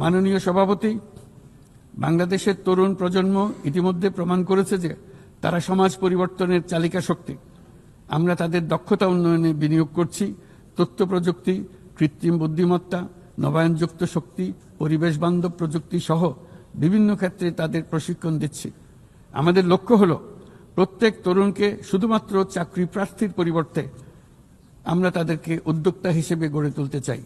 মাননীয় সভাপতি, বাংলাদেশের তরুণ প্রজন্ম ইতিমধ্যে প্রমাণ করেছে যে তারা সমাজ পরিবর্তনের চালিকা শক্তি। আমরা তাদের দক্ষতা উন্নয়নে বিনিয়োগ করছি, তথ্য প্রযুক্তি, কৃত্রিম বুদ্ধিমত্তা, নবায়নযুক্ত শক্তি, পরিবেশ বান্ধব প্রযুক্তি সহ বিভিন্ন ক্ষেত্রে তাদের প্রশিক্ষণ দিচ্ছি। আমাদের লক্ষ্য হল প্রত্যেক তরুণকে শুধুমাত্র চাকরি প্রার্থীর পরিবর্তে আমরা তাদেরকে উদ্যোক্তা হিসেবে গড়ে তুলতে চাই।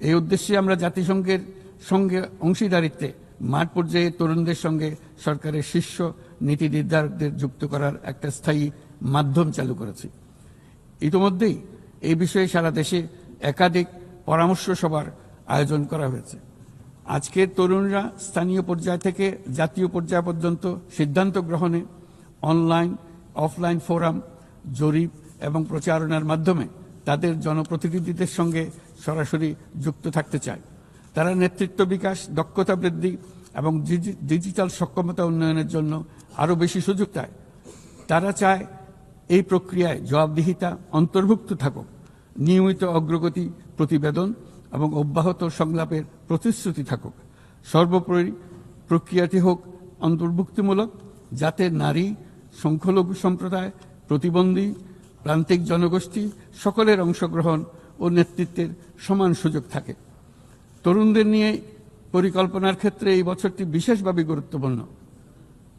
এই উদ্দেশ্যে আমরা জাতিসংঘের সঙ্গে অংশীদারিত্বে মাঠ পর্যায়ে তরুণদের সঙ্গে সরকারের শীর্ষ নীতি নির্ধারকদের যুক্ত করার একটা স্থায়ী মাধ্যম চালু করেছে। ইতিমধ্যেই এই বিষয়ে সারা দেশে একাধিক পরামর্শ সভার আয়োজন করা হয়েছে। আজকের তরুণরা স্থানীয় পর্যায় থেকে জাতীয় পর্যায় পর্যন্ত সিদ্ধান্ত গ্রহণে অনলাইন, অফলাইন ফোরাম, জরিপ এবং প্রচারণার মাধ্যমে তাদের জনপ্রতিনিধিদের সঙ্গে সরাসরি যুক্ত থাকতে চায়। তারা নেতৃত্ব বিকাশ, দক্ষতা বৃদ্ধি এবং ডিজিটাল সক্ষমতা উন্নয়নের জন্য আরও বেশি সুযোগ চায় তারা চায় এই প্রক্রিয়ায় জবাবদিহিতা অন্তর্ভুক্ত থাকুক, নিয়মিত অগ্রগতি প্রতিবেদন এবং অব্যাহত সংলাপের প্রতিশ্রুতি থাকুক। সর্বোপরি প্রক্রিয়াটি হোক অন্তর্ভুক্তিমূলক, যাতে নারী, সংখ্যালঘু সম্প্রদায়, প্রতিবন্ধী, প্রান্তিক জনগোষ্ঠী সকলের অংশগ্রহণ ও নেতৃত্বের সমান সুযোগ থাকে। তরুণদের নিয়ে পরিকল্পনার ক্ষেত্রে এই বছরটি বিশেষভাবে গুরুত্বপূর্ণ।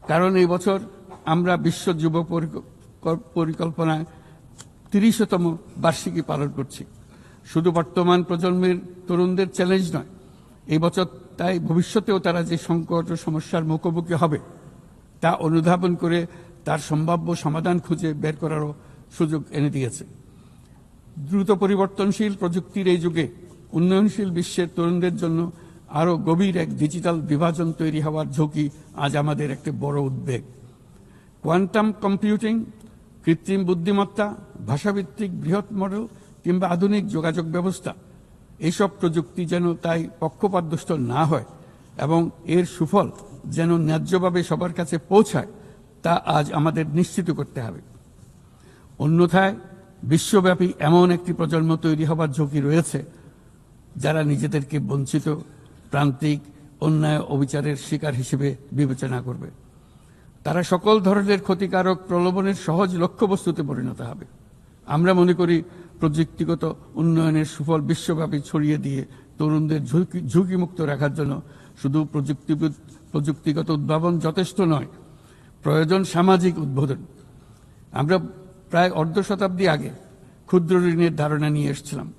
কারণ এই বছর আমরা বিশ্ব যুব পরিক- পরিকল্পনায় তিরিশতম বার্ষিকী পালন করছি। শুধু বর্তমান প্রজন্মের তরুণদের চ্যালেঞ্জ নয়, এই বছর তাই ভবিষ্যতেও তারা যে সংকট ও সমস্যার মুখোমুখি হবে, তা অনুধাবন করে তার সম্ভাব্য সমাধান খুঁজে বের করারও সুযোগ এনে দিয়েছে। দ্রুত পরিবর্তনশীল প্রযুক্তির এই যুগে উন্নয়নশীল বিশ্বের তরুণদের জন্য আরও গভীর এক ডিজিটাল বিভাজন তৈরি হওয়ার ঝুঁকি আজ আমাদের একটি বড় উদ্বেগ। কোয়ান্টাম কম্পিউটিং কৃত্রিম বুদ্ধিমত্তা, ভাষাভিত্তিক বৃহৎ মডেল কিংবা আধুনিক যোগাযোগ ব্যবস্থা এইসব প্রযুক্তি যেন তাই পক্ষপাতদুষ্ট না হয় এবং এর সুফল যেন ন্যায্যভাবে সবার কাছে পৌঁছায়, তা আজ আমাদের নিশ্চিত করতে হবে। অন্যথায়, বিশ্বব্যাপী এমন একটি প্রজন্ম তৈরি হবার ঝুঁকি রয়েছে যারা নিজেদেরকে বঞ্চিত, প্রান্তিক, অন্যায় অবিচারের শিকার হিসেবে বিবেচনা করবে। তারা সকল ধরনের ক্ষতিকারক প্রলোভনের সহজ লক্ষ্যবস্তুতে পরিণত হবে। আমরা মনে করি, প্রযুক্তিগত উন্নয়নের সুফল বিশ্বব্যাপী ছড়িয়ে দিয়ে তরুণদের ঝুঁকি, ঝুঁকিমুক্ত রাখার জন্য শুধু প্রযুক্তি প্রযুক্তিগত উদ্ভাবন যথেষ্ট নয়, প্রয়োজন সামাজিক উদ্বোধন। আমরা প্রায় অর্ধ শতাব্দী আগে ক্ষুদ্র ঋণের ধারণা নিয়ে এসেছিলাম।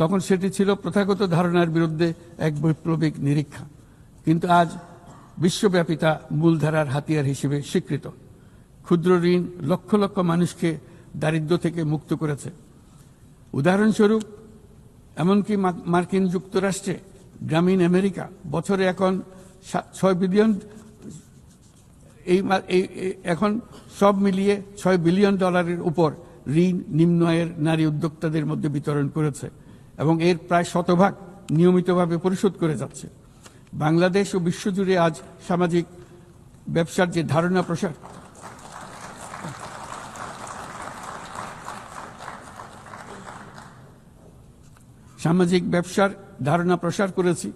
তখন সেটি ছিল প্রথাগত ধারণার বিরুদ্ধে এক বৈপ্লবিক নিরীক্ষা। কিন্তু আজ বিশ্বব্যাপী তা মূলধারার হাতিয়ার হিসেবে স্বীকৃত। ক্ষুদ্র ঋণ লক্ষ লক্ষ মানুষকে দারিদ্র্য থেকে মুক্ত করেছে। উদাহরণস্বরূপ, এমনকি মার্কিন যুক্তরাষ্ট্রে গ্রামীণ আমেরিকা বছরে এখন ছয় বিলিয়ন এই- এখন সব মিলিয়ে ছয় বিলিয়ন ডলারের উপর ঋণ নিম্ন আয়ের নারী উদ্যোক্তাদের মধ্যে বিতরণ করেছে। এবং এর প্রায় শতভাগ নিয়মিতভাবে পরিশোধ করে যাচ্ছে। বাংলাদেশ ও বিশ্বজুড়ে আজ সামাজিক ব্যবসার যে ধারণা প্রসার, সামাজিক ব্যবসার ধারণা প্রসার করেছি।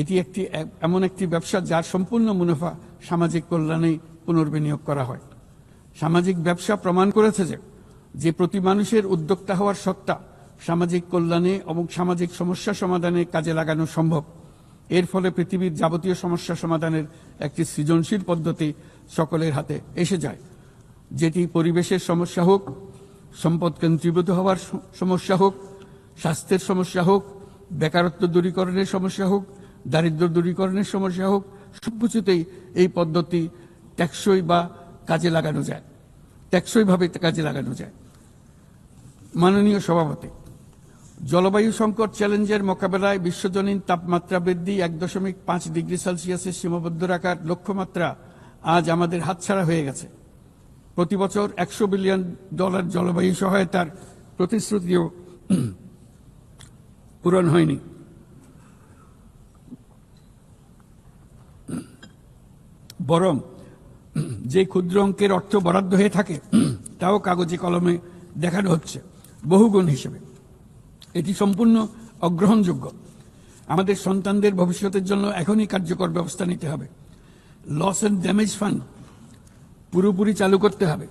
এটি একটি, এমন একটি ব্যবসা যার সম্পূর্ণ মুনাফা সামাজিক কল্যাণে পুনর্বিনিয়োগ করা হয়। সামাজিক ব্যবসা প্রমাণ করেছে যে যে প্রতি মানুষের উদ্যোক্তা হওয়ার সত্তা সামাজিক কল্যাণে এবং সামাজিক সমস্যা সমাধানে কাজে লাগানো সম্ভব। এর ফলে পৃথিবীর যাবতীয় সমস্যা সমাধানের একটি সৃজনশীল পদ্ধতি সকলের হাতে এসে যায়। যেটি পরিবেশের সমস্যা হোক সম্পদ কেন্দ্রীভূত হওয়ার সমস্যা হোক, স্বাস্থ্যের সমস্যা হোক, বেকারত্ব দূরীকরণের সমস্যা হোক, দারিদ্র দূরীকরণের সমস্যা হোক সব কিছুতেই এই পদ্ধতি টেকসই বা কাজে লাগানো যায়। টেকসইভাবে কাজে লাগানো যায়। মাননীয় সভাপতি জলবায়ু সংকট চ্যালেঞ্জের মোকাবেলায় বিশ্বজনীন তাপমাত্রা বৃদ্ধি এক দশমিক পাঁচ ডিগ্রি সেলসিয়াসের সীমাবদ্ধ রাখার লক্ষ্যমাত্রা আজ আমাদের হাতছাড়া হয়ে গেছে। প্রতি বছর একশো বিলিয়ন ডলার জলবায়ু সহায়তার প্রতিশ্রুতিও পূরণ হয়নি। বরং যে ক্ষুদ্র অঙ্কের অর্থ বরাদ্দ হয়ে থাকে, তাও কাগজে কলমে দেখানো হচ্ছে, বহুগুণ হিসেবে। এটি সম্পূর্ণ অগ্রহণযোগ্য। আমাদের সন্তানদের ভবিষ্যতের জন্য এখনই কার্যকর ব্যবস্থা নিতে হবে। লস অ্যান্ড ড্যামেজ ফান্ড পুরোপুরি চালু করতে হবে।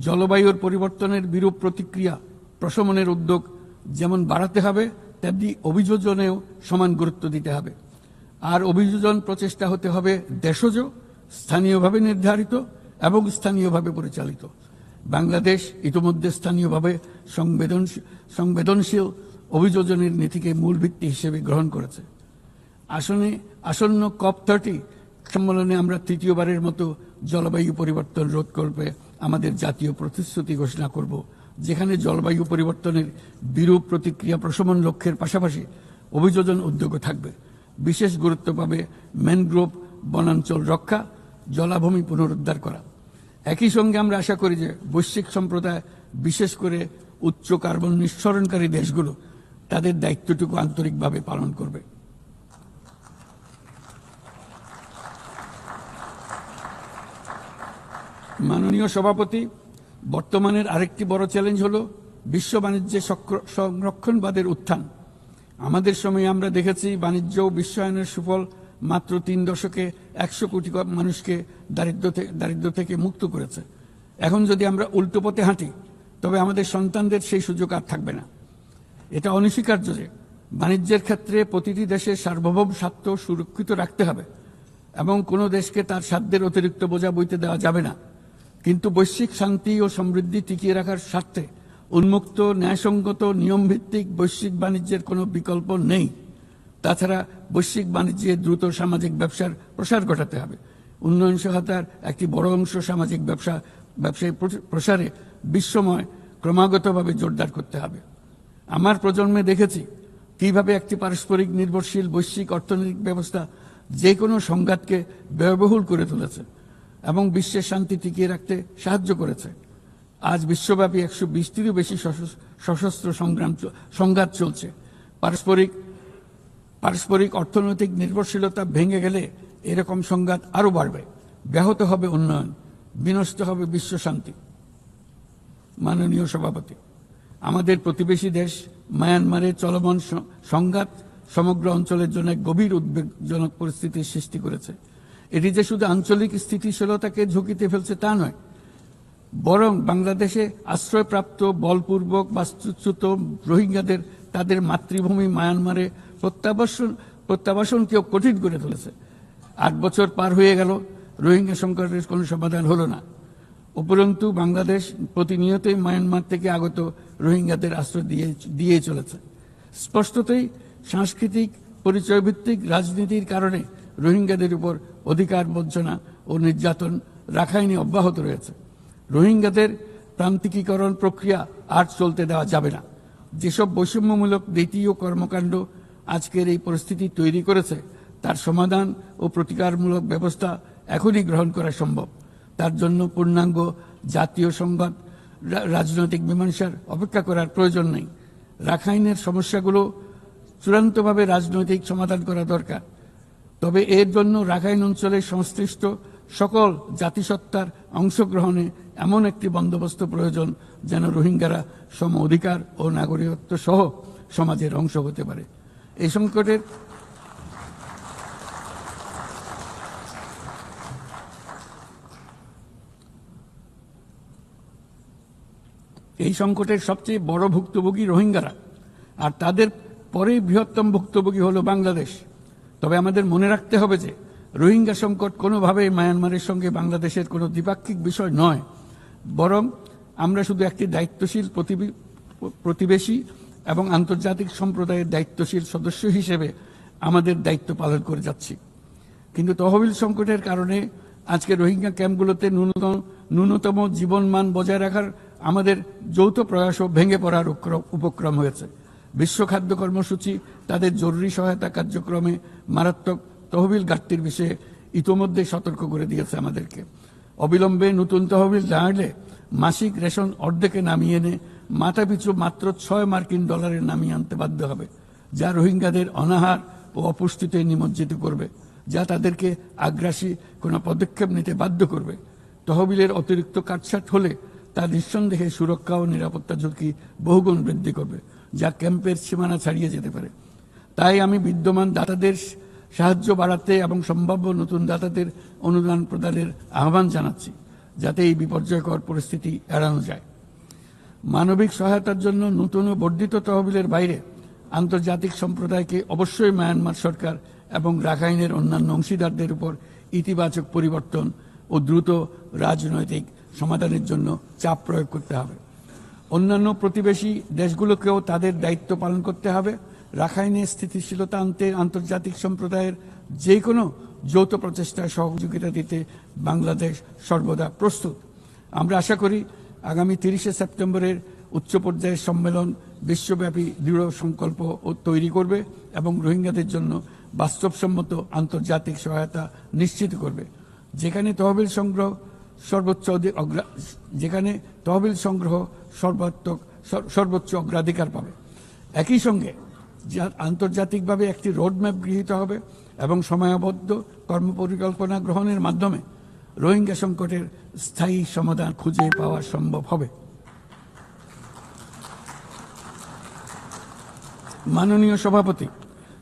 জলবায়ুর পরিবর্তনের বিরূপ প্রতিক্রিয়া প্রশমনের উদ্যোগ যেমন বাড়াতে হবে, তেমনি অভিযোজনেও সমান গুরুত্ব দিতে হবে। আর অভিযোজন প্রচেষ্টা হতে হবে দেশজ, স্থানীয়ভাবে নির্ধারিত এবং স্থানীয়ভাবে পরিচালিত। বাংলাদেশ ইতিমধ্যে স্থানীয়ভাবে সংবেদনশীল অভিযোজনের নীতিকে মূল ভিত্তি হিসেবে গ্রহণ করেছে। আসনে, আসন্ন কপ থার্টি সম্মেলনে আমরা তৃতীয়বারের মতো জলবায়ু পরিবর্তন রোধ করবে আমাদের জাতীয় প্রতিশ্রুতি ঘোষণা করব, যেখানে জলবায়ু পরিবর্তনের বিরূপ প্রতিক্রিয়া প্রশমন লক্ষ্যের পাশাপাশি অভিযোজন উদ্যোগও থাকবে। বিশেষ গুরুত্ব পাবে ম্যানগ্রোভ বনাঞ্চল রক্ষা, জলাভূমি পুনরুদ্ধার করা। একই সঙ্গে আমরা আশা করি যে বৈশ্বিক সম্প্রদায়, বিশেষ করে উচ্চ কার্বন নিঃসরণকারী দেশগুলো, তাদের দায়িত্বটুকু আন্তরিকভাবে পালন করবে। মাননীয় সভাপতি, বর্তমানের আরেকটি বড় চ্যালেঞ্জ হলো বিশ্ব বাণিজ্যে সংরক্ষণবাদের উত্থান। আমাদের সময়ে আমরা দেখেছি বাণিজ্য ও বিশ্বায়নের সুফল মাত্র তিন দশকে একশো কোটি মানুষকে দারিদ্র থেকে দারিদ্র থেকে মুক্ত করেছে। এখন যদি আমরা উল্টো পথে হাঁটি, তবে আমাদের সন্তানদের সেই সুযোগ আর থাকবে না। এটা অনস্বীকার্য যে বাণিজ্যের ক্ষেত্রে প্রতিটি দেশের সার্বভৌম স্বার্থ সুরক্ষিত রাখতে হবে এবং কোনো দেশকে তার সাধ্যের অতিরিক্ত বোঝা বইতে দেওয়া যাবে না। কিন্তু বৈশ্বিক শান্তি ও সমৃদ্ধি টিকিয়ে রাখার স্বার্থে উন্মুক্ত, ন্যায়সঙ্গত, নিয়মভিত্তিক বৈশ্বিক বাণিজ্যের কোনো বিকল্প নেই। তাছাড়া বৈশ্বিক বাণিজ্যে দ্রুত সামাজিক ব্যবসার প্রসার ঘটাতে হবে। উন্নয়ন সহায়তার একটি বড় অংশ সামাজিক ব্যবসা, ব্যবসায়ী প্রসারে বিশ্বময় ক্রমাগতভাবে জোরদার করতে হবে। আমার প্রজন্মে দেখেছি কীভাবে একটি পারস্পরিক নির্ভরশীল বৈশ্বিক অর্থনৈতিক ব্যবস্থা যে কোনো সংঘাতকে ব্যয়বহুল করে তুলেছে এবং বিশ্বের শান্তি টিকিয়ে রাখতে সাহায্য করেছে। আজ বিশ্বব্যাপী একশো বিশটিরও বেশি সশস্ত্র সংগ্রাম সংঘাত চলছে। পারস্পরিক পারস্পরিক অর্থনৈতিক নির্ভরশীলতা ভেঙে গেলে এরকম সংঘাত আরও বাড়বে। ব্যাহত হবে উন্নয়ন, বিনষ্ট হবে বিশ্ব শান্তি। মাননীয় সভাপতি, আমাদের প্রতিবেশী দেশ মায়ানমারে চলমান সংঘাত সমগ্র অঞ্চলের জন্য গভীর উদ্বেগজনক পরিস্থিতির সৃষ্টি করেছে। এটি যে শুধু আঞ্চলিক স্থিতিশীলতাকে ঝুঁকিতে ফেলছে তা নয়, বরং বাংলাদেশে আশ্রয়প্রাপ্ত বলপূর্বক বাস্তুচ্যুত রোহিঙ্গাদের তাদের মাতৃভূমি মায়ানমারে প্রত্যাবাসন প্রত্যাবাসনকেও কঠিন করে তুলেছে আট বছর পার হয়ে গেল, রোহিঙ্গা সংকটের কোনো সমাধান হলো না। উপরন্তু বাংলাদেশ প্রতিনিয়তই মায়ানমার থেকে আগত রোহিঙ্গাদের আশ্রয় দিয়ে দিয়ে চলেছে। স্পষ্টতই সাংস্কৃতিক পরিচয়ভিত্তিক রাজনীতির কারণে রোহিঙ্গাদের উপর অধিকার বঞ্চনা ও নির্যাতন রাখাইনে অব্যাহত রয়েছে। রোহিঙ্গাদের প্রান্তিকীকরণ প্রক্রিয়া আর চলতে দেওয়া যাবে না। যেসব বৈষম্যমূলক ও কর্মকাণ্ড আজকের এই পরিস্থিতি তৈরি করেছে, তার সমাধান ও প্রতিকারমূলক ব্যবস্থা এখনই গ্রহণ করা সম্ভব। তার জন্য পূর্ণাঙ্গ জাতীয় সংবাদ রাজনৈতিক মীমাংসার অপেক্ষা করার প্রয়োজন নেই। রাখাইনের সমস্যাগুলো চূড়ান্তভাবে রাজনৈতিক সমাধান করা দরকার। তবে এর জন্য রাখাইন অঞ্চলের সংশ্লিষ্ট সকল জাতিসত্তার অংশগ্রহণে এমন একটি বন্দোবস্ত প্রয়োজন যেন রোহিঙ্গারা সম অধিকার ও নাগরিকত্ব সহ সমাজের অংশ হতে পারে। এই সংকটের এই সংকটের সবচেয়ে বড় ভুক্তভোগী রোহিঙ্গারা। আর তাদের পরেই বৃহত্তম ভুক্তভোগী হলো বাংলাদেশ। তবে আমাদের মনে রাখতে হবে যে, রোহিঙ্গা সংকট কোনোভাবেই মায়ানমারের সঙ্গে বাংলাদেশের কোনো দ্বিপাক্ষিক বিষয় নয়। বরং আমরা শুধু একটি দায়িত্বশীল প্রতিবি- প্রতিবেশী এবং আন্তর্জাতিক সম্প্রদায়ের দায়িত্বশীল সদস্য হিসেবে আমাদের দায়িত্ব পালন করে যাচ্ছি। কিন্তু তহবিল সংকটের কারণে আজকে রোহিঙ্গা ক্যাম্পগুলোতে ন্যূনতম ন্যূনতম জীবনমান বজায় রাখার আমাদের যৌথ প্রয়াসও ভেঙে পড়ার উপক্রম হয়েছে। বিশ্ব খাদ্য কর্মসূচি, তাদের জরুরি সহায়তা কার্যক্রমে মারাত্মক তহবিল ঘাটতির বিষয়ে ইতোমধ্যে সতর্ক করে দিয়েছে আমাদেরকে। অবিলম্বে নতুন তহবিল দাঁড়ালে মাসিক রেশন অর্ধেকে নামিয়ে এনে মাথাপিছু মাত্র ছয় মার্কিন ডলারে নামিয়ে আনতে বাধ্য হবে, যা রোহিঙ্গাদের অনাহার ও অপুষ্টিতে নিমজ্জিত করবে, যা তাদেরকে আগ্রাসী কোনো পদক্ষেপ নিতে বাধ্য করবে। তহবিলের অতিরিক্ত কাটছাট হলে তা নিঃসন্দেহে সুরক্ষা ও নিরাপত্তা ঝুঁকি বহুগুণ বৃদ্ধি করবে, যা ক্যাম্পের সীমানা ছাড়িয়ে যেতে পারে। তাই আমি বিদ্যমান দাতাদের সাহায্য বাড়াতে এবং সম্ভাব্য নতুন দাতাদের অনুদান প্রদানের আহ্বান জানাচ্ছি, যাতে এই বিপর্যয়কর পরিস্থিতি এড়ানো যায়। মানবিক সহায়তার জন্য নতুন ও বর্ধিত তহবিলের বাইরে আন্তর্জাতিক সম্প্রদায়কে অবশ্যই মায়ানমার সরকার এবং রাখাইনের অন্যান্য অংশীদারদের উপর ইতিবাচক পরিবর্তন ও দ্রুত রাজনৈতিক সমাধানের জন্য চাপ প্রয়োগ করতে হবে। অন্যান্য প্রতিবেশী দেশগুলোকেও তাদের দায়িত্ব পালন করতে হবে। রাখাইনে স্থিতিশীলতা আনতে আন্তর্জাতিক সম্প্রদায়ের যে কোনো যৌথ প্রচেষ্টায় সহযোগিতা দিতে বাংলাদেশ সর্বদা প্রস্তুত। আমরা আশা করি আগামী তিরিশে সেপ্টেম্বরের উচ্চ পর্যায়ের সম্মেলন বিশ্বব্যাপী দৃঢ় সংকল্প তৈরি করবে এবং রোহিঙ্গাদের জন্য বাস্তবসম্মত আন্তর্জাতিক সহায়তা নিশ্চিত করবে। যেখানে তহবিল সংগ্রহ সর্বোচ্চ যেখানে তহবিল সংগ্রহ সর্বাত্মক সর্বোচ্চ অগ্রাধিকার পাবে। একই সঙ্গে আন্তর্জাতিকভাবে একটি রোডম্যাপ গৃহীত হবে এবং সময়াবদ্ধ কর্মপরিকল্পনা গ্রহণের মাধ্যমে রোহিঙ্গা সংকটের স্থায়ী সমাধান খুঁজে পাওয়া সম্ভব হবে। মাননীয় সভাপতি,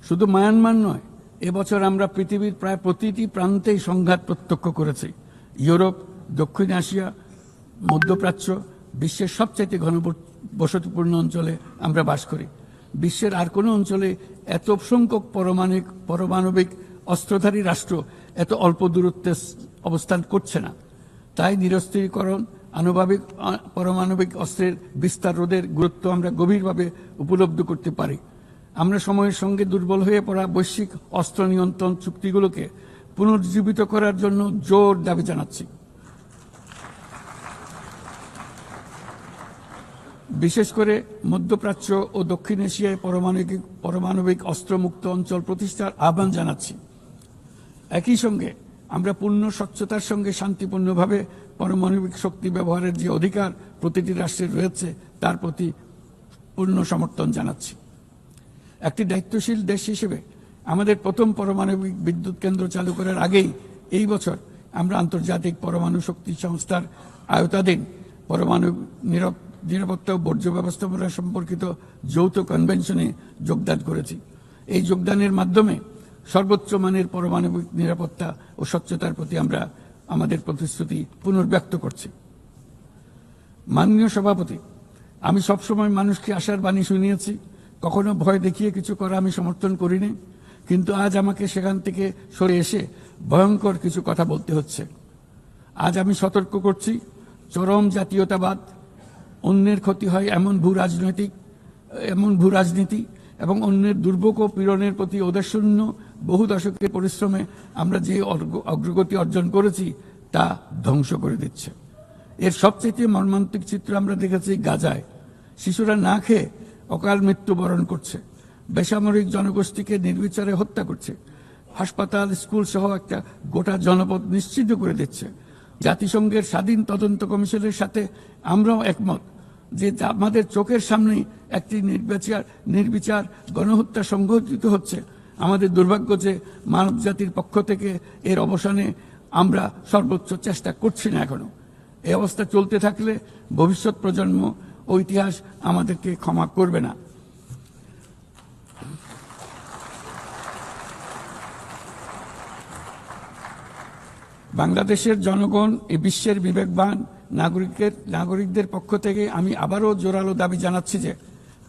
শুধু মায়ানমার নয়, এবছর আমরা পৃথিবীর প্রায় প্রতিটি প্রান্তেই সংঘাত প্রত্যক্ষ করেছি। ইউরোপ, দক্ষিণ এশিয়া, মধ্যপ্রাচ্য, বিশ্বের সবচাইতে ঘনবসতিপূর্ণ অঞ্চলে আমরা বাস করি। বিশ্বের আর কোনো অঞ্চলে এত সংখ্যক পরমাণবিক পরমাণবিক অস্ত্রধারী রাষ্ট্র এত অল্প দূরত্বে অবস্থান করছে না। তাই নিরস্ত্রীকরণ, আনুভাবিক পারমাণবিক অস্ত্রের বিস্তার রোধের গুরুত্ব আমরা গভীরভাবে উপলব্ধ করতে পারি। আমরা সময়ের সঙ্গে দুর্বল হয়ে পড়া বৈশ্বিক অস্ত্র নিয়ন্ত্রণ চুক্তিগুলোকে পুনর্জীবিত করার জন্য জোর দাবি জানাচ্ছি। বিশেষ করে মধ্যপ্রাচ্য ও দক্ষিণ এশিয়ায় পারমাণবিক পারমাণবিক অস্ত্রমুক্ত অঞ্চল প্রতিষ্ঠার আহ্বান জানাচ্ছি। একই সঙ্গে আমরা পূর্ণ স্বচ্ছতার সঙ্গে শান্তিপূর্ণভাবে পারমাণবিক শক্তি ব্যবহারের যে অধিকার প্রতিটি রাষ্ট্রের রয়েছে, তার প্রতি পূর্ণ সমর্থন জানাচ্ছি। একটি দায়িত্বশীল দেশ হিসেবে আমাদের প্রথম পারমাণবিক বিদ্যুৎ কেন্দ্র চালু করার আগেই এই বছর আমরা আন্তর্জাতিক পরমাণু শক্তি সংস্থার আয়তাধীন পরমাণু নিরাপ- নিরাপত্তা ও বর্জ্য ব্যবস্থাপনা সম্পর্কিত যৌথ কনভেনশনে যোগদান করেছি। এই যোগদানের মাধ্যমে সর্বোচ্চ মানের পারমাণবিক নিরাপত্তা ও স্বচ্ছতার প্রতি আমরা আমাদের প্রতিশ্রুতি পুনর্ব্যক্ত করছি। মাননীয় সভাপতি, আমি সবসময় মানুষকে আশার বাণী শুনিয়েছি, কখনো ভয় দেখিয়ে কিছু করা আমি সমর্থন করিনি, কিন্তু আজ আমাকে সেখান থেকে সরে এসে ভয়ঙ্কর কিছু কথা বলতে হচ্ছে। আজ আমি সতর্ক করছি, চরম জাতীয়তাবাদ, অন্যের ক্ষতি হয় এমন ভূ রাজনৈতিক, এমন ভূ রাজনীতি এবং অন্যের দুর্ভোগ ও পীড়নের প্রতি ওদেশূন্য বহু দশকের পরিশ্রমে আমরা যে অগ্রগতি অর্জন করেছি, তা ধ্বংস করে দিচ্ছে। এর সবচেয়ে মর্মান্তিক চিত্র আমরা দেখেছি গাজায়। শিশুরা না খেয়ে অকাল মৃত্যুবরণ করছে। বেসামরিক জনগোষ্ঠীকে নির্বিচারে হত্যা করছে। হাসপাতাল, স্কুল সহ একটা গোটা জনপদ নিশ্চিত করে দিচ্ছে। জাতিসংঘের স্বাধীন তদন্ত কমিশনের সাথে আমরাও একমত যে আমাদের চোখের সামনেই একটি নির্বিচার নির্বিচার গণহত্যা সংঘটিত হচ্ছে আমাদের দুর্ভাগ্য যে মানব জাতির পক্ষ থেকে এর অবসানে আমরা সর্বোচ্চ চেষ্টা করছি না এখনও। এই অবস্থা চলতে থাকলে ভবিষ্যৎ প্রজন্ম ও ইতিহাস আমাদেরকে ক্ষমা করবে না। বাংলাদেশের জনগণ এই বিশ্বের বিবেকবান নাগরিকের, নাগরিকদের পক্ষ থেকে আমি আবারও জোরালো দাবি জানাচ্ছি যে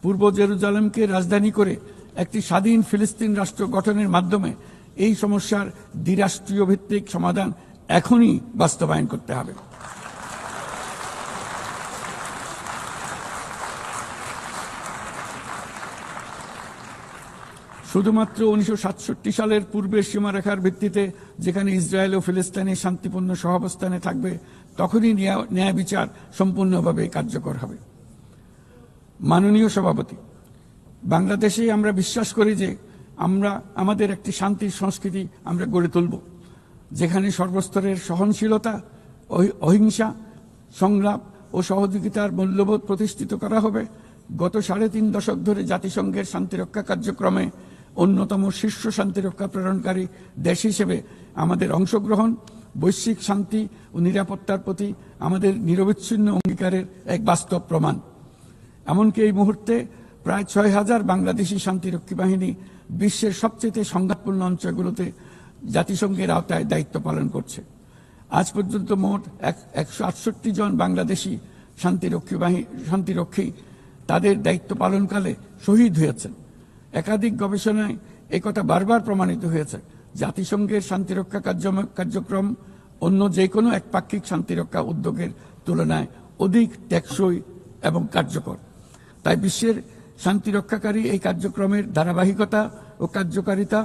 পূর্ব জেরুজালেমকে রাজধানী করে একটি স্বাধীন ফিলিস্তিন রাষ্ট্র গঠনের মাধ্যমে এই সমস্যার দ্বিরাষ্ট্রীয় ভিত্তিক সমাধান এখনই বাস্তবায়ন করতে হবে। শুধুমাত্র উনিশশো সাতষট্টি সালের পূর্বের সীমারেখার ভিত্তিতে যেখানে ইসরায়েল ও ফিলিস্তিনি শান্তিপূর্ণ সহাবস্থানে থাকবে, তখনই ন্যায়- ন্যায় বিচার সম্পূর্ণভাবে কার্যকর হবে। মাননীয় সভাপতি বাংলাদেশে আমরা বিশ্বাস করি যে আমরা, আমাদের একটি শান্তির সংস্কৃতি আমরা গড়ে তুলব, যেখানে সর্বস্তরের সহনশীলতা, অহি- অহিংসা, সংলাপ ও সহযোগিতার মূল্যবোধ প্রতিষ্ঠিত করা হবে। গত সাড়ে তিন দশক ধরে জাতিসংঘের শান্তিরক্ষা কার্যক্রমে অন্যতম শীর্ষ শান্তিরক্ষা প্রেরণকারী দেশ হিসেবে আমাদের অংশগ্রহণ, বৈশ্বিক শান্তি ও নিরাপত্তার প্রতি আমাদের নিরবিচ্ছিন্ন অঙ্গীকারের এক বাস্তব প্রমাণ। এমনকি এই মুহূর্তে প্রায় ছয় হাজার বাংলাদেশি শান্তিরক্ষী বাহিনী বিশ্বের সবচেয়ে সংঘাতপূর্ণ অঞ্চলগুলোতে জাতিসংঘের আওতায় দায়িত্ব পালন করছে। আজ পর্যন্ত মোট এক একশো আটষট্টি জন বাংলাদেশি শান্তিরক্ষী বাহিনী শান্তিরক্ষী তাদের দায়িত্ব পালনকালে শহীদ হয়েছেন। একাধিক গবেষণায় একথা বারবার প্রমাণিত হয়েছে। জাতিসংঘের শান্তিরক্ষা কার্যম- কার্যক্রম অন্য যে কোনো একপাক্ষিক শান্তিরক্ষা উদ্যোগের তুলনায় অধিক টেকসই এবং কার্যকর। তাই বিশ্বের শান্তিরক্ষাকারী এই কার্যক্রমের ধারাবাহিকতা ও কার্যকারিতা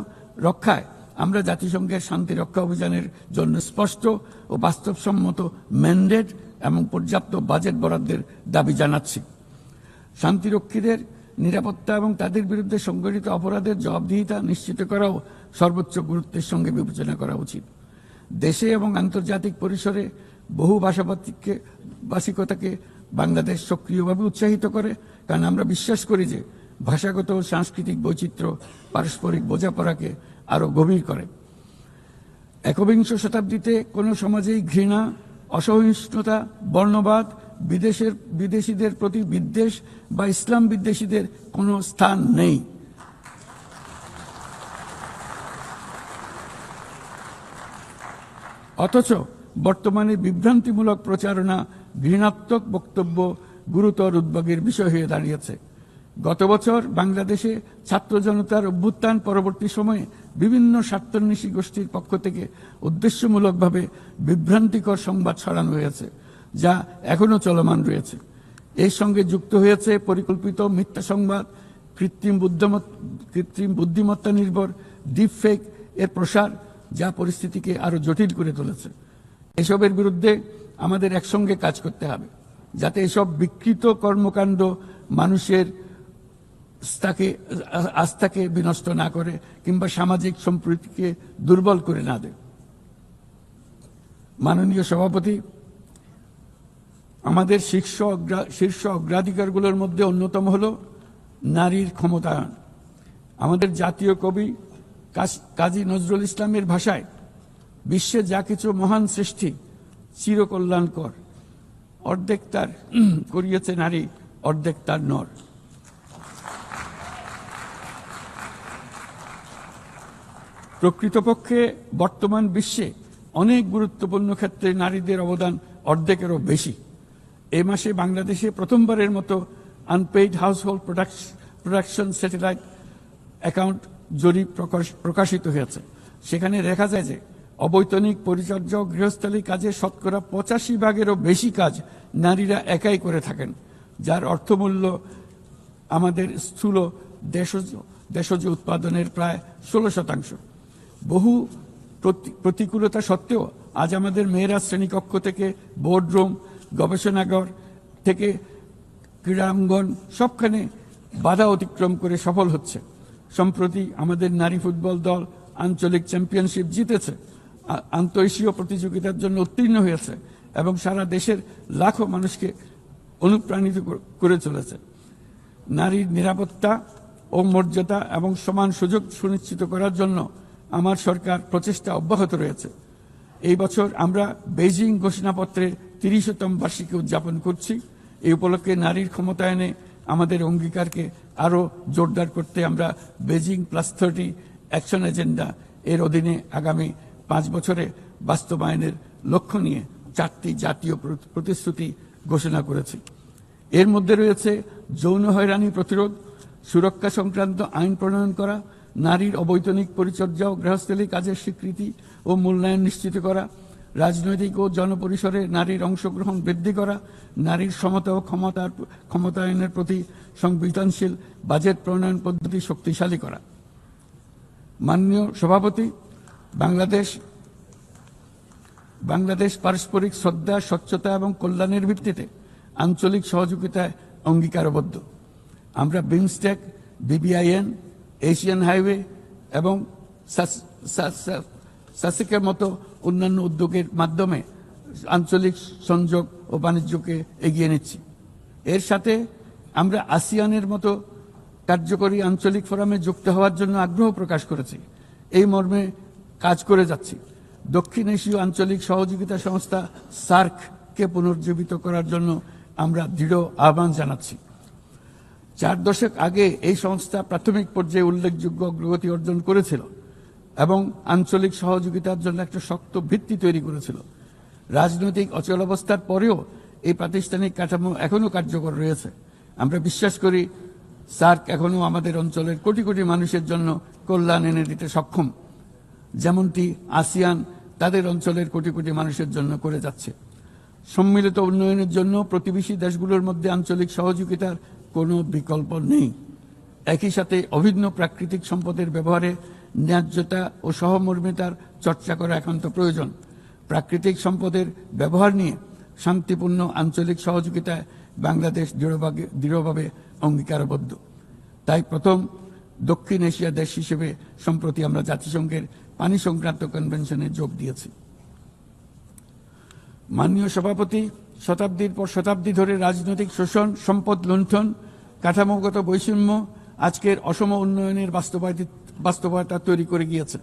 রক্ষায় আমরা জাতিসংঘের শান্তিরক্ষা অভিযানের জন্য স্পষ্ট ও বাস্তবসম্মত ম্যান্ডেট এবং পর্যাপ্ত বাজেট বরাদ্দের দাবি জানাচ্ছি। শান্তিরক্ষীদের নিরাপত্তা এবং তাদের বিরুদ্ধে সংগঠিত অপরাধের জবাবদিহিতা নিশ্চিত করাও সর্বোচ্চ গুরুত্বের সঙ্গে বিবেচনা করা উচিত। দেশে এবং আন্তর্জাতিক পরিসরে বহু ভাষাভাষিককে ভাষিকতাকে বাংলাদেশ সক্রিয়ভাবে উৎসাহিত করে কারণ আমরা বিশ্বাস করি যে ভাষাগত সাংস্কৃতিক বৈচিত্র্য পারস্পরিক বোঝাপড়াকে আরও গভীর করে। একবিংশ শতাব্দীতে কোনো সমাজেই ঘৃণা, অসহিষ্ণুতা, বর্ণবাদ, বিদেশের, বিদেশিদের প্রতি বিদ্বেষ বা ইসলাম বিদ্বেষীদের কোনো স্থান নেই। অথচ বর্তমানে বিভ্রান্তিমূলক প্রচারণা, ঘৃণাত্মক বক্তব্য গুরুতর উদ্বেগের বিষয় হয়ে দাঁড়িয়েছে। গত বছর বাংলাদেশে ছাত্র জনতার অভ্যুত্থান পরবর্তী সময়ে বিভিন্ন স্বার্থান্বেষী গোষ্ঠীর পক্ষ থেকে উদ্দেশ্যমূলকভাবে বিভ্রান্তিকর সংবাদ ছড়ানো হয়েছে, যা এখনও চলমান রয়েছে। এর সঙ্গে যুক্ত হয়েছে পরিকল্পিত মিথ্যা সংবাদ, কৃত্রিম কৃত্রিম বুদ্ধিমত্তা নির্ভর ডিপ ফেক এর প্রসার, যা পরিস্থিতিকে আরও জটিল করে তুলেছে। এসবের বিরুদ্ধে আমাদের একসঙ্গে কাজ করতে হবে। যাতে এসব বিকৃত কর্মকাণ্ড মানুষের আস্থাকে আস্থাকে বিনষ্ট না করে কিংবা সামাজিক সম্প্রীতিকে দুর্বল করে না দেয়। মাননীয় সভাপতি, আমাদের শীর্ষ শীর্ষ অগ্রাধিকারগুলোর মধ্যে অন্যতম হল নারীর ক্ষমতায়ন। আমাদের জাতীয় কবি কাজী নজরুল ইসলামের ভাষায়, বিশ্বে যা কিছু মহান সৃষ্টি চিরকল্যাণকর। অর্ধেক তার, করিয়েছে নারী, অর্ধেক তার নর। প্রকৃতপক্ষে বর্তমান বিশ্বে অনেক গুরুত্বপূর্ণ ক্ষেত্রে নারীদের অবদান অর্ধেকেরও বেশি। এ মাসে বাংলাদেশে প্রথমবারের মতো unpaid household production satellite account জরিপ প্রকাশ- প্রকাশিত হয়েছে। সেখানে দেখা যায় যে অবৈতনিক পরিচর্যা গৃহস্থালী কাজে শতকরা পঁচাশি ভাগেরও বেশি কাজ নারীরা একাই করে থাকেন, যার অর্থমূল্য আমাদের স্থূল দেশজ দেশজ উৎপাদনের প্রায় ষোলো শতাংশ। বহু প্রতি- প্রতিকূলতা সত্ত্বেও আজ আমাদের মেয়েরা শ্রেণীকক্ষ থেকে বোর্ডরুম গবেষণাগার থেকে ক্রীড়াঙ্গন সবখানে বাধা অতিক্রম করে সফল হচ্ছে। সম্প্রতি আমাদের নারী ফুটবল দল আঞ্চলিক চ্যাম্পিয়নশিপ জিতেছে। আন্তঃএশীয় প্রতিযোগিতার জন্য উত্তীর্ণ হয়েছে এবং সারা দেশের লাখো মানুষকে অনুপ্রাণিত করে চলেছে। নারীর নিরাপত্তা ও মর্যাদা এবং সমান সুযোগ সুনিশ্চিত করার জন্য আমার সরকার প্রচেষ্টা অব্যাহত রয়েছে। এই বছর আমরা বেজিং ঘোষণাপত্রের তিরিশতম বার্ষিকী উদযাপন করছি। এই উপলক্ষে নারীর ক্ষমতায়নে আমাদের অঙ্গীকারকে আরও জোরদার করতে আমরা Beijing plus thirty action agenda এর অধীনে আগামী পাঁচ বছরে বাস্তবায়নের লক্ষ্য নিয়ে চারটি জাতীয় প্র- প্রতিশ্রুতি ঘোষণা করেছে। এর মধ্যে রয়েছে যৌন হয়রানি প্রতিরোধ, সুরক্ষা সংক্রান্ত আইন প্রণয়ন করা, নারীর অবৈতনিক পরিচর্যা ও গৃহস্থলী কাজের স্বীকৃতি ও মূল্যায়ন নিশ্চিত করা, রাজনৈতিক ও জনপরিসরে নারীর অংশগ্রহণ বৃদ্ধি করা, নারীর সমতা ও ক্ষমতার ক্ষমতায়নের প্রতি সংবেদনশীল বাজেট প্রণয়ন পদ্ধতি শক্তিশালী করা। মাননীয় সভাপতি বাংলাদেশ বাংলাদেশ পারস্পরিক শ্রদ্ধা, স্বচ্ছতা এবং কল্যাণের ভিত্তিতে আঞ্চলিক সহযোগিতায় অঙ্গীকারবদ্ধ। আমরা বিমস্টেক, বিবিআইএন, এশিয়ান হাইওয়ে এবং সাস- সাস- সাস- সাসেকের মতো অন্যান্য উদ্যোগের মাধ্যমে আঞ্চলিক সংযোগ ও বাণিজ্যকে এগিয়ে নিচ্ছি। এর সাথে আমরা আসিয়ানের মতো কার্যকরী আঞ্চলিক ফোরামে যুক্ত হওয়ার জন্য আগ্রহ প্রকাশ করেছি। এই মর্মে কাজ করে যাচ্ছি। দক্ষিণ এশীয় আঞ্চলিক সহযোগিতা সংস্থা সার্ককে পুনর্জীবিত করার জন্য আমরা দৃঢ় আহ্বান জানাচ্ছি। চার দশক আগে এই সংস্থা প্রাথমিক পর্যায়ে উল্লেখযোগ্য অগ্রগতি অর্জন করেছিল এবং আঞ্চলিক সহযোগিতার জন্য একটা শক্ত ভিত্তি তৈরি করেছিল। রাজনৈতিক অচলাবস্থার পরেও এই প্রাতিষ্ঠানিক কাঠামো এখনও কার্যকর রয়েছে। আমরা বিশ্বাস করি, সার্ক এখনও আমাদের অঞ্চলের কোটি কোটি মানুষের জন্য কল্যাণ এনে দিতে সক্ষম। যেমনটি আসিয়ান তাদের অঞ্চলের কোটি কোটি মানুষের জন্য করে যাচ্ছে। সম্মিলিত উন্নয়নের জন্য প্রতিবেশী দেশগুলোর মধ্যে আঞ্চলিক সহযোগিতার কোনো বিকল্প নেই। একই সাথে অভিন্ন প্রাকৃতিক সম্পদের ব্যবহারে ন্যায্যতা ও সহমর্মিতার চর্চা করা একান্ত প্রয়োজন। প্রাকৃতিক সম্পদের ব্যবহার নিয়ে শান্তিপূর্ণ আঞ্চলিক সহযোগিতায় বাংলাদেশ দৃঢ়ভাবে দৃঢ়ভাবে অঙ্গীকারবদ্ধ। তাই প্রথম দক্ষিণ এশিয়া দেশ হিসেবে সম্প্রতি আমরা জাতিসংঘের পানি সংক্রান্ত কনভেনশনে যোগ দিয়েছি। মাননীয় সভাপতি, শতাব্দীর পর শতাব্দী ধরে রাজনৈতিক শোষণ, সম্পদ লুণ্ঠন, কাঠামোগত বৈষম্য আজকের অসম উন্নয়নের বাস্তবতা তৈরি করে গিয়েছে।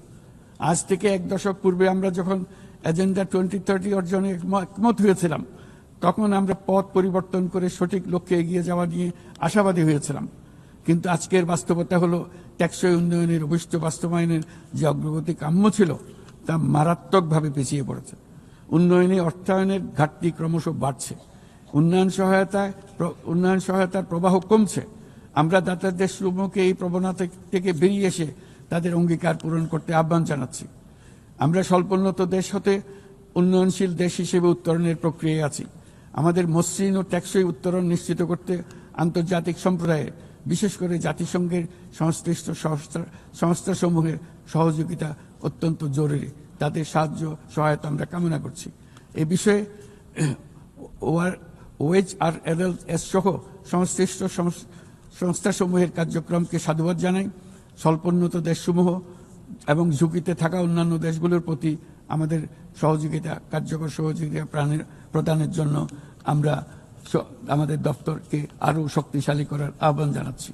আজ থেকে এক দশক পূর্বে আমরা যখন এজেন্ডা টোয়েন্টি থার্টি অর্জনে একম- একমত হয়েছিলাম, তখন আমরা পথ পরিবর্তন করে সঠিক লক্ষ্যে এগিয়ে যাওয়া নিয়ে আশাবাদী হয়েছিলাম। কিন্তু আজকের বাস্তবতা হলো, টেকসই উন্নয়নের অভিষ্ট বাস্তবায়নের যে অগ্রগতি কাম্য ছিল, তা মারাত্মকভাবে পিছিয়ে পড়েছে। উন্নয়নে অর্থায়নের ঘাটতি ক্রমশ বাড়ছে। উন্নয়ন সহায়তায় উন্নয়ন সহায়তার প্রবাহ কমছে। আমরা দাতার দেশসমূহকে এই প্রবণতা থেকে বেরিয়ে এসে তাদের অঙ্গীকার পূরণ করতে আহ্বান জানাচ্ছি। আমরা স্বল্পোন্নত দেশ হতে উন্নয়নশীল দেশ হিসেবে উত্তরণের প্রক্রিয়ায় আছি। আমাদের মসৃণ ও টেকসই উত্তরণ নিশ্চিত করতে আন্তর্জাতিক সম্প্রদায়ে বিশেষ করে জাতিসংঘের সংশ্লিষ্ট সংস্থা, সংস্থাসমূহের সহযোগিতা অত্যন্ত জরুরি। তাদের সাহায্য, সহায়তা আমরা কামনা করছি। এ বিষয়ে ওয়েজ আর এল এস সহ সংশ্লিষ্ট সংস- সংস্থাসমূহের কার্যক্রমকে সাধুবাদ জানাই। স্বল্পোন্নত দেশসমূহ এবং ঝুঁকিতে থাকা অন্যান্য দেশগুলোর প্রতি আমাদের সহযোগিতা, কার্যকর সহযোগিতা প্রাণের, প্রদানের জন্য আমরা আমাদের দপ্তরকে আরও শক্তিশালী করার আহ্বান জানাচ্ছি।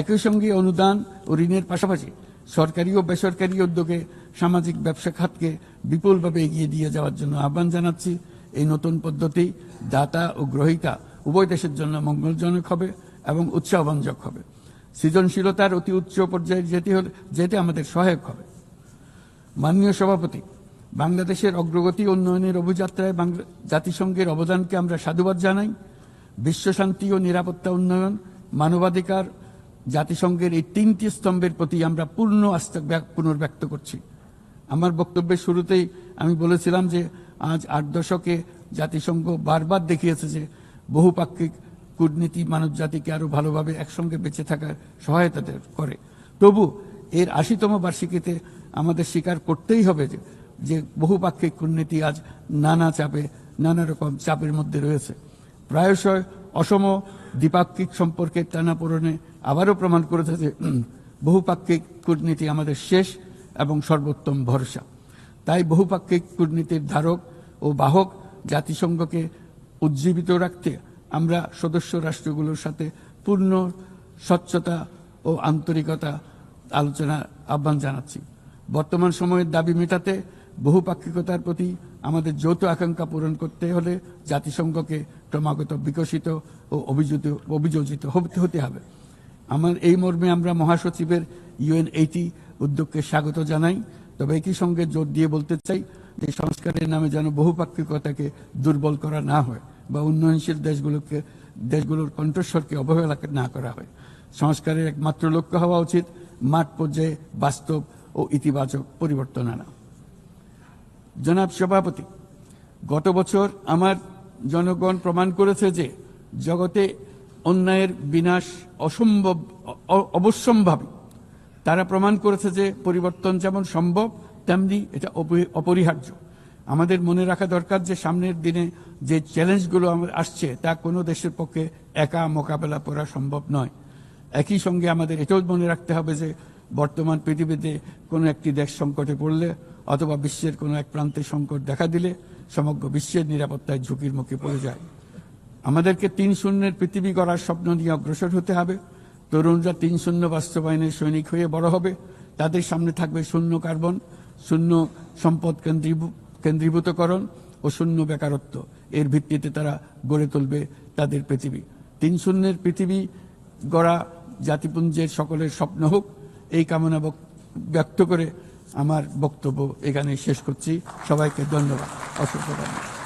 একই সঙ্গে অনুদান ও ঋণের পাশাপাশি সরকারি ও বেসরকারি উদ্যোগে সামাজিক ব্যবসা খাতকে বিপুলভাবে এগিয়ে দিয়ে যাওয়ার জন্য আহ্বান জানাচ্ছি। এই নতুন পদ্ধতি দাতা ও গ্রহীতা উভয় দেশের জন্য মঙ্গলজনক হবে এবং উৎসাহবঞ্জক হবে। সৃজনশীলতার অতি উচ্চ পর্যায়ে যেতে হলে যেতে আমাদের সহায়ক হবে। মাননীয় সভাপতি বাংলাদেশের অগ্রগতি উন্নয়নের অভিযাত্রায় জাতিসংঘের অবদানকে আমরা সাধুবাদ জানাই। বিশ্বশান্তি ও নিরাপত্তা উন্নয়ন, মানবাধিকার, জাতিসংঘের এই তিনটি স্তম্ভের প্রতি আমরা পূর্ণ আস্থা ব্যক- পুনর্ব্যক্ত করছি। আমার বক্তব্যের শুরুতেই আমি বলেছিলাম যে, আজ আট দশকে জাতিসংঘ বারবার দেখিয়েছে যে, বহুপাক্ষিক কূটনীতি মানব জাতিকে আরও ভালোভাবে একসঙ্গে বেঁচে থাকার সহায়তা করে। তবু এর আশিতম বার্ষিকীতে আমাদের স্বীকার করতেই হবে যে যে বহুপাক্ষিক কূটনীতি আজ নানা চাপে, নানা রকম চাপের মধ্যে রয়েছে। প্রায়শই অসম দ্বিপাক্ষিক সম্পর্কের টানাপোড়েনে আবারও প্রমাণ করেছে যে বহুপাক্ষিক কূটনীতি আমাদের শেষ এবং সর্বোত্তম ভরসা। তাই বহুপাক্ষিক কূটনীতির ধারক ও বাহক জাতিসংঘকে উজ্জীবিত রাখতে আমরা সদস্য রাষ্ট্রগুলোর সাথে পূর্ণ স্বচ্ছতা ও আন্তরিকতা আলোচনা আহ্বান জানাচ্ছি। বর্তমান সময়ের দাবি মেটাতে বহুপাক্ষিকতার প্রতি আমাদের যৌথ আকাঙ্ক্ষা পূরণ করতে হলে জাতিসংঘকে ক্রমাগত বিকশিত ও অভিযোজিত অভিযোজিত হতে হতে হবে। আমার এই মর্মে আমরা মহাসচিবের ইউএন এইটি উদ্যোগকে স্বাগত জানাই। তবে একই সঙ্গে জোর দিয়ে বলতে চাই যে সংস্কারের নামে যেন বহুপাক্ষিকতাকে দুর্বল করা না হয় বা উন্নয়নশীল দেশগুলোকে, দেশগুলোর কণ্ঠস্বরকে অবহেলা না করা হয়। সংস্কারের একমাত্র লক্ষ্য হওয়া উচিত মাঠ পর্যায়ে বাস্তব ও ইতিবাচক পরিবর্তন আনা। জনাব সভাপতি, গত বছর আমার জনগণ প্রমাণ করেছে যে জগতে অন্যায়ের বিনাশ অসম্ভব অবশ্যম্ভাবী। তারা প্রমাণ করেছে যে পরিবর্তন যেমন সম্ভব, তেমনি এটা অপরি- অপরিহার্য। আমাদের মনে রাখা দরকার যে সামনের দিনে যে চ্যালেঞ্জগুলো আমার আসছে, তা কোনো দেশের পক্ষে একা মোকাবেলা করা সম্ভব নয়। একই সঙ্গে আমাদের এটাও মনে রাখতে হবে যে বর্তমান পৃথিবীতে কোনো একটি দেশ সংকটে পড়লে অথবা বিশ্বের কোনো এক প্রান্তে সংকট দেখা দিলে সমগ্র বিশ্বের নিরাপত্তায় ঝুঁকির মুখে পড়ে যায়। আমাদেরকে তিন শূন্যের পৃথিবী গড়ার স্বপ্ন নিয়ে অগ্রসর হতে হবে। তরুণরা তিন শূন্য বাস্তবায়নের সৈনিক হয়ে বড় হবে। তাদের সামনে থাকবে শূন্য কার্বন, শূন্য সম্পদ কেন্দ্রীভূ- কেন্দ্রীভূতকরণ ও শূন্য বেকারত্ব। এর ভিত্তিতে তারা গড়ে তুলবে তাদের পৃথিবী। তিন শূন্যের পৃথিবী গড়া জাতিপুঞ্জের সকলের স্বপ্ন হোক, এই কামনা ব্যক্ত করে আমার বক্তব্য এখানে শেষ করছি। সবাইকে ধন্যবাদ। অসংখ্য ধন্যবাদ।